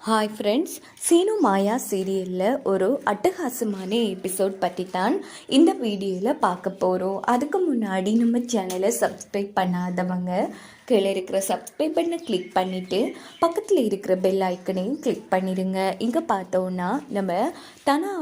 Hi friends Seenu மாயா சீரியலில் ஒரு அட்டகாசமான எபிசோட் பற்றி தான் இந்த வீடியோவில் பார்க்க போகிறோம் அதுக்கு முன்னாடி நம்ம சேனலை சப்ஸ்கிரைப் பண்ணாதவங்க கீழே இருக்கிற சப்ஸ்கிரைப் பண்ண கிளிக் பண்ணிவிட்டு பக்கத்தில் இருக்கிற பெல் ஐக்கனையும் கிளிக் பண்ணிடுங்க இங்கே பார்த்தோன்னா நம்ம தனா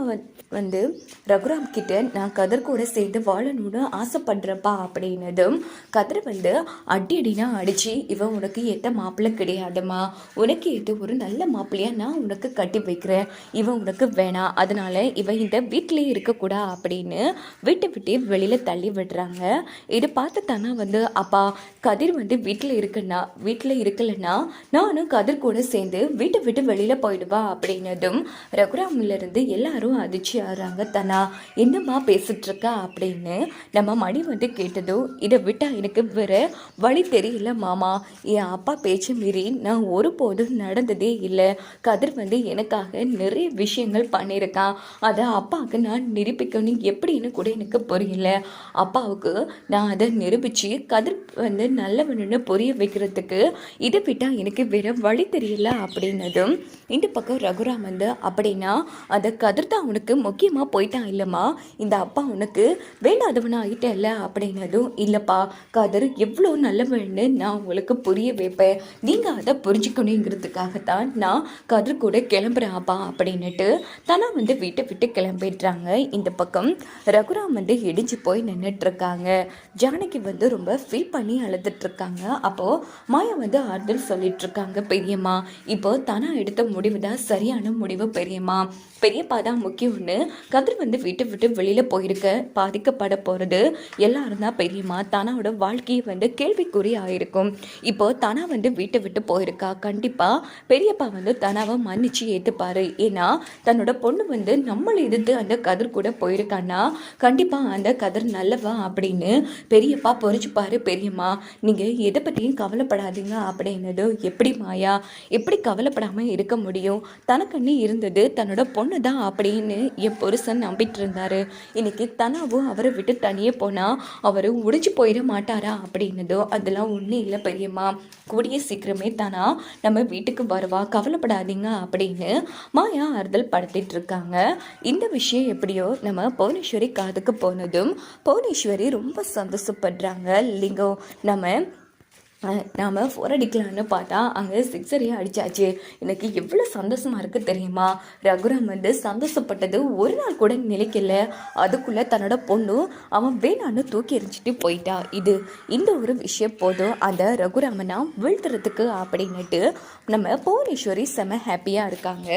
வந்து ரகுராம் கிட்ட நான் கதர் கூட சேர்ந்து வாழணும்னு ஆசைப்படுறப்பா அப்படின்னதும் கதிர் வந்து அடி அடினா அடிச்சு இவன் உனக்கு ஏற்ற மாப்பிள்ளை கிடையாதும்மா உனக்கு ஏற்ற ஒரு நல்ல மாப்பிள்ளையா நான் உனக்கு கட்டி வைக்கிறேன். இவன் உனக்கு வேணாம் அதனால இவன் இந்த வீட்டிலேயே இருக்கக்கூடா அப்படின்னு வீட்டை விட்டு வெளியில் தள்ளி விடுறாங்க. இதை பார்த்து தானே வந்து அப்பா கதிர் வந்து வீட்டில் இருக்குன்னா வீட்டில் இருக்கலைன்னா நானும் கதிர் கூட சேர்ந்து வீட்டை விட்டு வெளியில் போயிடுவா அப்படின்னதும் ரகுராமிலிருந்து எல்லாரும் அதிர்ச்சி ஆடுறாங்க தனா என்னம்மா பேசிட்டுருக்கா? அப்படின்னு நம்ம மணி வந்து கேட்டதும் இதை விட்டால் எனக்கு வேறு வழி தெரியல மாமா. என் அப்பா பேச்சு மீறி நான் ஒருபோதும் நடந்ததே இல்லை. கதிர் வந்து எனக்காக நிறைய விஷயங்கள் பண்ணியிருக்கான். அதை அப்பாவுக்கு நான் நிரூபிக்கணும். எப்படின்னு கூட எனக்கு புரியல. அப்பாவுக்கு நான் அதை நிரூபித்து கதிர் வந்து நல்லவனுன்னு புரிய வைக்கிறதுக்கு இதை விட்டால் எனக்கு வேற வழி தெரியல அப்படின்னதும் இந்த பக்கம் ரகுராம் வந்து அப்படின்னா அந்த கதிர் தான் உனக்கு முக்கியமாக போயிட்டான் இல்லைம்மா? இந்த அப்பா உனக்கு வேண்டாதவனா ஆகிட்டல அப்படின்னதும் இல்லைப்பா கதிர் எவ்வளோ நல்லவன்னு நான் உங்களுக்கு புரிய வைப்பேன். நீங்கள் அதை புரிஞ்சுக்கணுங்கிறதுக்காகத்தான் நான் கதிர் கூட கிளம்புறாப்பா அப்படின்னுட்டு தனா வந்து வீட்டை விட்டு கிளம்பிடுறாங்க. இந்த பக்கம் ரகுராம் வந்து இடிஞ்சு போய் நின்றுட்டுருக்காங்க ஜானகி வந்து ரொம்ப ஃபீல் பண்ணி அழுதுட்ருக்காங்க அப்போது மாயா வந்து ஆறுதல் சொல்லிகிட்ருக்காங்க பெரியம்மா இப்போ தனா எடுத்த முடிவு தான் சரியான முடிவு பெரியம்மா. பெரியப்பா தான் முக்கியம்னு கதிர் வந்து வீட்டை விட்டு வெளியில் போயிருக்க பாதிக்கப்பட போகிறது எல்லாரும் தான் பெரியம்மா. தனாவோட வாழ்க்கையை வந்து கேள்விக்குறி ஆயிருக்கும் இப்போ தனா வந்து வீட்டை விட்டு போயிருக்கா கண்டிப்பாக பெரியப்பா வந்து தனாவை மன்னிச்சு ஏற்றுப்பாரு ஏன்னா தன்னோட பொண்ணு வந்து நம்மளை எதிர்த்து அந்த கதிர் கூட போயிருக்கான்னா கண்டிப்பா அந்த கதிர் நல்லவா அப்படின்னு பெரியப்பா பொறிச்சுப்பாரு. பெரியம்மா நீங்க எதை பத்தியும் கவலைப்படாதீங்க அப்படின்னது எப்படி மாயா? எப்படி கவலைப்படாம இருக்க முடியும்? தனக்கண்ணி இருந்தது தன்னோட பொண்ணு தான் அப்படின்னு என் புருஷன் நம்பிட்டு இருந்தாரு. இன்னைக்கு தனாவும் அவரை விட்டு தனியே போனா அவரு உடைஞ்சு போயிட மாட்டாரா அப்படின்னதோ அதெல்லாம் ஒன்றும் இல்லை பெரியம்மா. கூடிய சீக்கிரமே தானா நம்ம வீட்டுக்கு வருவா. கவலைப்படாதீங்க அப்படின்னு மாயா ஆறுதல் படுத்திட்டு இருக்காங்க. இந்த விஷயம் எப்படியோ நம்ம புவனேஸ்வரி காதுக்கு போனதும் புவனேஸ்வரி ரொம்ப சந்தோஷப்படுறாங்க. லிங்கம் நம்ம நாம் ஃபோர் அடிக்கலான்னு பார்த்தா அங்கே சிக்ஸரையே அடித்தாச்சு எனக்கு எவ்வளோ சந்தோஷமாக இருக்குது தெரியுமா? ரகுராம் வந்து சந்தோஷப்பட்டது ஒரு நாள் கூட நிலைக்கல. அதுக்குள்ளே தன்னோட பொண்ணு அவன் வேணான்னு தூக்கி எறிஞ்சிட்டு போயிட்டா. இது இந்த ஒரு விஷயம் போதும். அந்த ரகுராமனா வீழ்த்துறதுக்கு அப்படின்னுட்டு நம்ம புவனேஸ்வரி செம ஹாப்பியாக இருக்காங்க.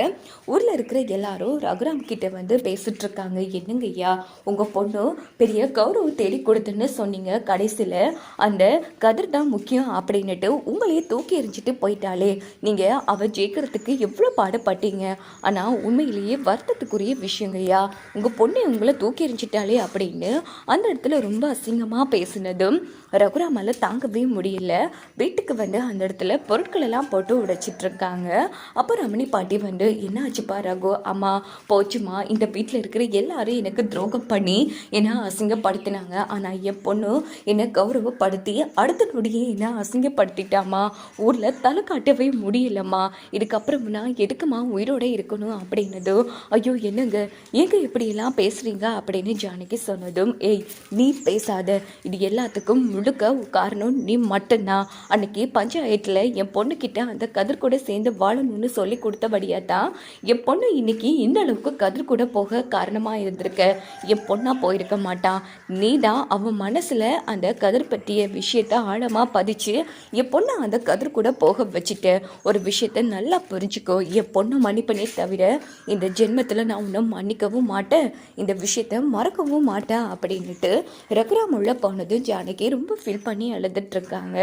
ஊரில் இருக்கிற எல்லாரும் ரகுராம் கிட்ட வந்து பேசிகிட்ருக்காங்க என்னங்கய்யா என்னங்க ஐயா உங்கள் பொண்ணு பெரிய கௌரவம் தேடி கொடுத்துன்னு சொன்னீங்க கடைசியில். அந்த கதிர் தான் முக்கியம் அப்படின்னுட்டு உங்களையே தூக்கி எறிஞ்சிட்டு போயிட்டாலே நீங்கள் அவள் ஜெயிக்கிறதுக்கு எவ்வளோ பாடுபட்டீங்க? ஆனால் உண்மையிலேயே வருத்தத்துக்குரிய விஷயங்கய்யா உங்கள் பொண்ணு உங்களை தூக்கி எறிஞ்சிட்டாலே அப்படின்னு அந்த இடத்துல ரொம்ப அசிங்கமாக பேசினதும் ரகுராமால் தாங்கவே முடியல. வீட்டுக்கு வந்து அந்த இடத்துல பொருட்கள் எல்லாம் போட்டு உடைச்சிட்டு இருக்காங்க. அப்போ ரமணி பாட்டி வந்து என்ன ஆச்சுப்பா ரகு? அம்மா போச்சுமா? இந்த வீட்டில் இருக்கிற எல்லாரும் எனக்கு துரோகம் பண்ணி என்ன அசிங்கப்படுத்தினாங்க. ஆனால் என் பொண்ணு என்னை கௌரவப்படுத்தி அடுத்த நொடியே என்ன அசிங்கப்படுத்திட்டாமா? ஊரில் தலை காட்டவே முடியலம்மா. இதுக்கப்புறம் நான் எதுக்குமா உயிரோட இருக்கணும் அப்படின்னதும் ஐயோ என்னங்க? ஏங்க இப்படியெல்லாம் பேசுறீங்க? அப்படின்னு ஜானகி சொன்னதும் ஏய் நீ பேசாத. இது எல்லாத்துக்கும் முழுக்க காரணம் நீ மட்டும்தான் அன்னைக்கு பஞ்சாயத்தில் என் பொண்ணுக்கிட்ட அந்த கதிர் கூட சேர்ந்து வாழணும்னு சொல்லி கொடுத்தபடியா தான் என் பொண்ணு இன்னைக்கு இந்த அளவுக்கு கதிர் கூட போக காரணமாக இருந்திருக்க. என் பொண்ணாக போயிருக்க மாட்டான் நீ தான் அவன் மனசில் அந்த கதிர் பற்றிய விஷயத்த ஆழமாக பதிச்சு என் பொண்ணை அந்த கதிர் கூட போக வச்சுட்டு ஒரு விஷயத்த நல்லா புரிஞ்சுக்கோ. என் பொண்ணை மன்னிப்பனே தவிர இந்த ஜென்மத்தில் நான் உன்னை மன்னிக்கவும் மாட்டேன். இந்த விஷயத்த மறக்கவும் மாட்டேன் அப்படின்ட்டு ரகுராம் உள்ள போனது ஜானகி ரொம்ப ஃபீல் பண்ணி அழுதுட்டுருக்காங்க.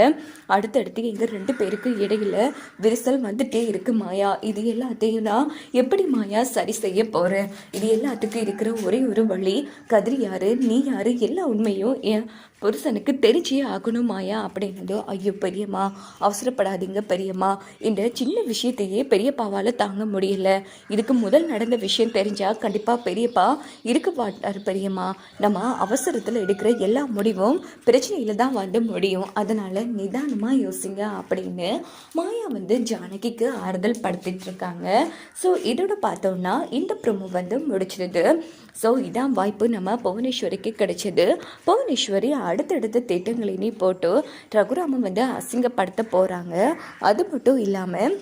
அடுத்தடுத்து எங்கள் ரெண்டு பேருக்கு இடையில விரிசல் வந்துட்டே இருக்கு மாயா. இது எல்லாத்தையும் நான் எப்படி மாயா சரி செய்ய போகிறேன் இது எல்லாத்துக்கும் இருக்கிற ஒரே ஒரு வழி கதிர் யாரு நீ யாரு எல்லா உண்மையும் என் புருஷனுக்கு தெரிஞ்சே ஆகணும் மாயா அப்படின்னதோ ஐயோ பெரியம்மா அவசரப்படாதீங்க பெரியம்மா இந்த சின்ன விஷயத்தையே பெரியப்பாவால் தாங்க முடியல. இதுக்கு முதல் நடந்த விஷயம் தெரிஞ்சால் கண்டிப்பாக பெரியப்பா இருக்க மாட்டார் பெரியம்மா. நம்ம அவசரத்தில் எடுக்கிற எல்லா முடிவும் பிரச்சனையில் தான் வந்து முடியும். அதனால் நிதானமாக யோசிங்க அப்படின்னு மாயா வந்து ஜானகிக்கு ஆறுதல் படுத்திட்டு இருக்காங்க. ஸோ இதோட பார்த்தோம்னா இந்த ப்ரொமோ வந்து முடிச்சிருது. ஸோ இதான் வாய்ப்பு நம்ம புவனேஸ்வரிக்கு கிடைச்சது. புவனேஸ்வரி அடுத்தடுத்த திட்டங்களினே போட்டு ரகுராமன் வந்து அசிங்கப்படுத்த போகிறாங்க அது மட்டும் இல்லாமல்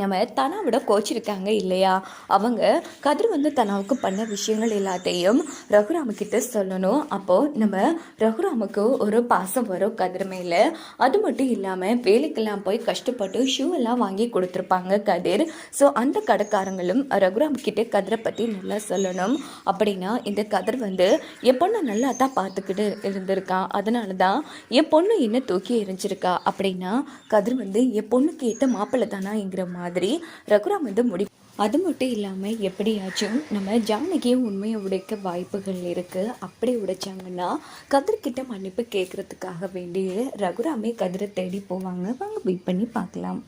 நம்ம தனாவோட கோச்சிருக்காங்க இல்லையா? அவங்க கதிர் வந்து தனாவுக்கு பண்ண விஷயங்கள் எல்லாத்தையும் ரகுராமக்கிட்ட சொல்லணும். அப்போது நம்ம ரகுராமுக்கு ஒரு பாசம் வரும் கதிர் மேலே. அது மட்டும் இல்லாமல் வேலைக்கெல்லாம் போய் கஷ்டப்பட்டு ஷூ எல்லாம் வாங்கி கொடுத்துருப்பாங்க கதிர். ஸோ அந்த கடைக்காரங்களும் ரகுராம்கிட்ட கதிரை பற்றி நல்லா சொல்லணும். அப்படின்னா இந்த கதிர் வந்து என் பொண்ணை நல்லா தான் பார்த்துக்கிட்டு இருந்திருக்கான் அதனால தான் என் பொண்ணு என்ன தூக்கி எரிஞ்சிருக்கா அப்படின்னா கதிர் வந்து என் பொண்ணுக்கு ஏற்ற மாப்பிள்ளை தானாங்கிற மாதிரி மாதிரி ரகுராம் வந்து முடி அது மட்டும் இல்லாமல் எப்படியாச்சும் நம்ம ஜானகியும் உண்மையை உடைக்க வாய்ப்புகள் இருக்குது அப்படி உடைச்சாங்கன்னா கதிர்கிட்ட மன்னிப்பு கேட்குறதுக்காக வேண்டிய ரகுராமே கதிரை தேடி போவாங்க. வாங்க வெயிட் பண்ணி பார்க்கலாம்.